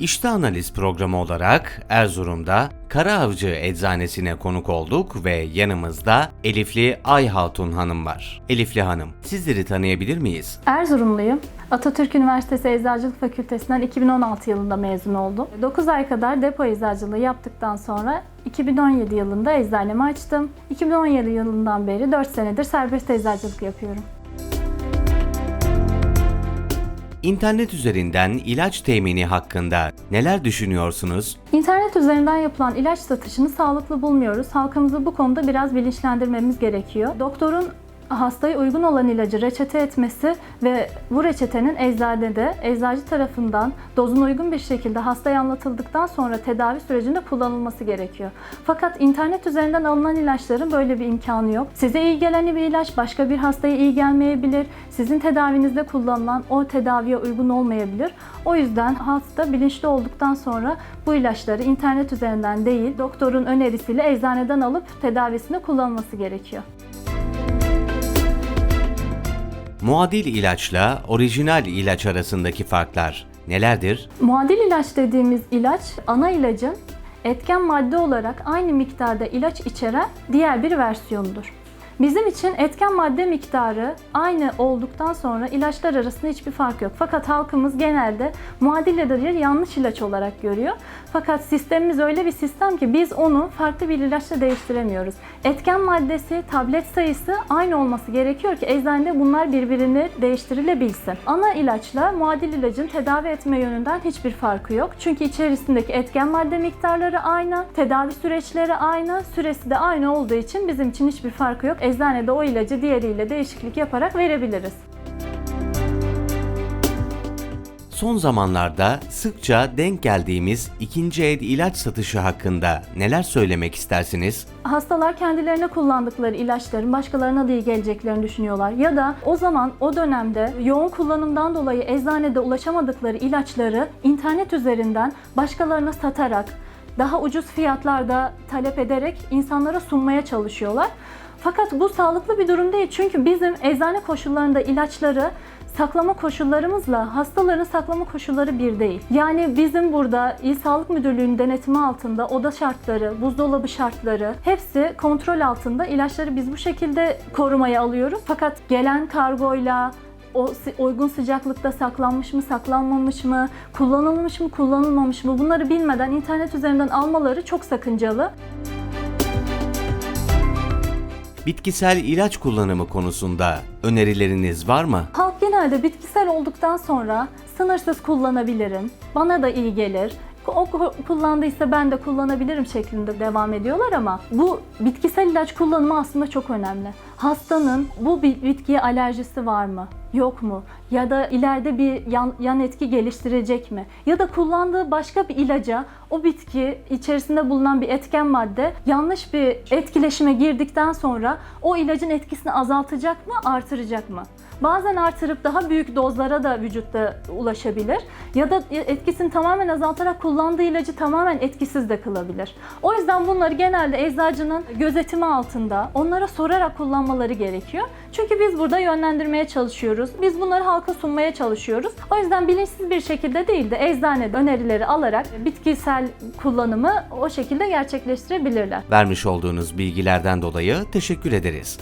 İşte analiz programı olarak Erzurum'da Karaavcı Eczanesine konuk olduk ve yanımızda Elifli Ay Hatun Hanım var. Elifli Hanım, sizleri tanıyabilir miyiz? Erzurumluyum. Atatürk Üniversitesi Eczacılık Fakültesinden 2016 yılında mezun oldum. 9 ay kadar depo eczacılığı yaptıktan sonra 2017 yılında eczanemi açtım. 2017 yılından beri 4 senedir serbest eczacılık yapıyorum. İnternet üzerinden ilaç temini hakkında neler düşünüyorsunuz? İnternet üzerinden yapılan ilaç satışını sağlıklı bulmuyoruz. Halkımızı bu konuda biraz bilinçlendirmemiz gerekiyor. Doktorun hastaya uygun olan ilacı reçete etmesi ve bu reçetenin eczanede eczacı tarafından dozuna uygun bir şekilde hastaya anlatıldıktan sonra tedavi sürecinde kullanılması gerekiyor. Fakat internet üzerinden alınan ilaçların böyle bir imkanı yok. Size iyi gelen bir ilaç başka bir hastaya iyi gelmeyebilir. Sizin tedavinizde kullanılan o tedaviye uygun olmayabilir. O yüzden hasta bilinçli olduktan sonra bu ilaçları internet üzerinden değil, doktorun önerisiyle eczaneden alıp tedavisinde kullanması gerekiyor. Muadil ilaçla orijinal ilaç arasındaki farklar nelerdir? Muadil ilaç dediğimiz ilaç ana ilacın etken madde olarak aynı miktarda ilaç içeren diğer bir versiyonudur. Bizim için etken madde miktarı aynı olduktan sonra ilaçlar arasında hiçbir fark yok. Fakat halkımız genelde muadil ilacı yanlış ilaç olarak görüyor. Fakat sistemimiz öyle bir sistem ki biz onu farklı bir ilaçla değiştiremiyoruz. Etken maddesi, tablet sayısı aynı olması gerekiyor ki eczanede bunlar birbirini değiştirilebilsin. Ana ilaçla muadil ilacın tedavi etme yönünden hiçbir farkı yok. Çünkü içerisindeki etken madde miktarları aynı, tedavi süreçleri aynı, süresi de aynı olduğu için bizim için hiçbir farkı yok. Eczanede o ilacı diğeriyle değişiklik yaparak verebiliriz. Son zamanlarda sıkça denk geldiğimiz ikinci el ilaç satışı hakkında neler söylemek istersiniz? Hastalar kendilerine kullandıkları ilaçların başkalarına da iyi geleceklerini düşünüyorlar. Ya da o zaman o dönemde yoğun kullanımdan dolayı eczanede ulaşamadıkları ilaçları internet üzerinden başkalarına satarak daha ucuz fiyatlarda talep ederek insanlara sunmaya çalışıyorlar. Fakat bu sağlıklı bir durum değil. Çünkü bizim eczane koşullarında ilaçları saklama koşullarımızla hastaların saklama koşulları bir değil. Yani bizim burada İl Sağlık Müdürlüğü'nün denetimi altında oda şartları, buzdolabı şartları hepsi kontrol altında. İlaçları biz bu şekilde korumaya alıyoruz. Fakat gelen kargoyla o uygun sıcaklıkta saklanmış mı, saklanmamış mı, kullanılmış mı, kullanılmamış mı bunları bilmeden internet üzerinden almaları çok sakıncalı. Bitkisel ilaç kullanımı konusunda önerileriniz var mı? Halk genelde bitkisel olduktan sonra sınırsız kullanabilirim, bana da iyi gelir, o ku- kullandıysa ben de kullanabilirim şeklinde devam ediyorlar ama bu bitkisel ilaç kullanımı aslında çok önemli. Hastanın bu bi- bitkiye alerjisi var mı? Yok mu? Ya da ileride bir yan, yan etki geliştirecek mi? Ya da kullandığı başka bir ilaca o bitki içerisinde bulunan bir etken madde yanlış bir etkileşime girdikten sonra o ilacın etkisini azaltacak mı, artıracak mı? Bazen artırıp daha büyük dozlara da vücutta ulaşabilir. Ya da etkisini tamamen azaltarak kullandığı ilacı tamamen etkisiz de kılabilir. O yüzden bunları genelde eczacının gözetimi altında onlara sorarak kullanmaları gerekiyor. Çünkü biz burada yönlendirmeye çalışıyoruz. Biz bunları halka sunmaya çalışıyoruz. O yüzden bilinçsiz bir şekilde değil de eczanede önerileri alarak bitkisel kullanımı o şekilde gerçekleştirebilirler. Vermiş olduğunuz bilgilerden dolayı teşekkür ederiz.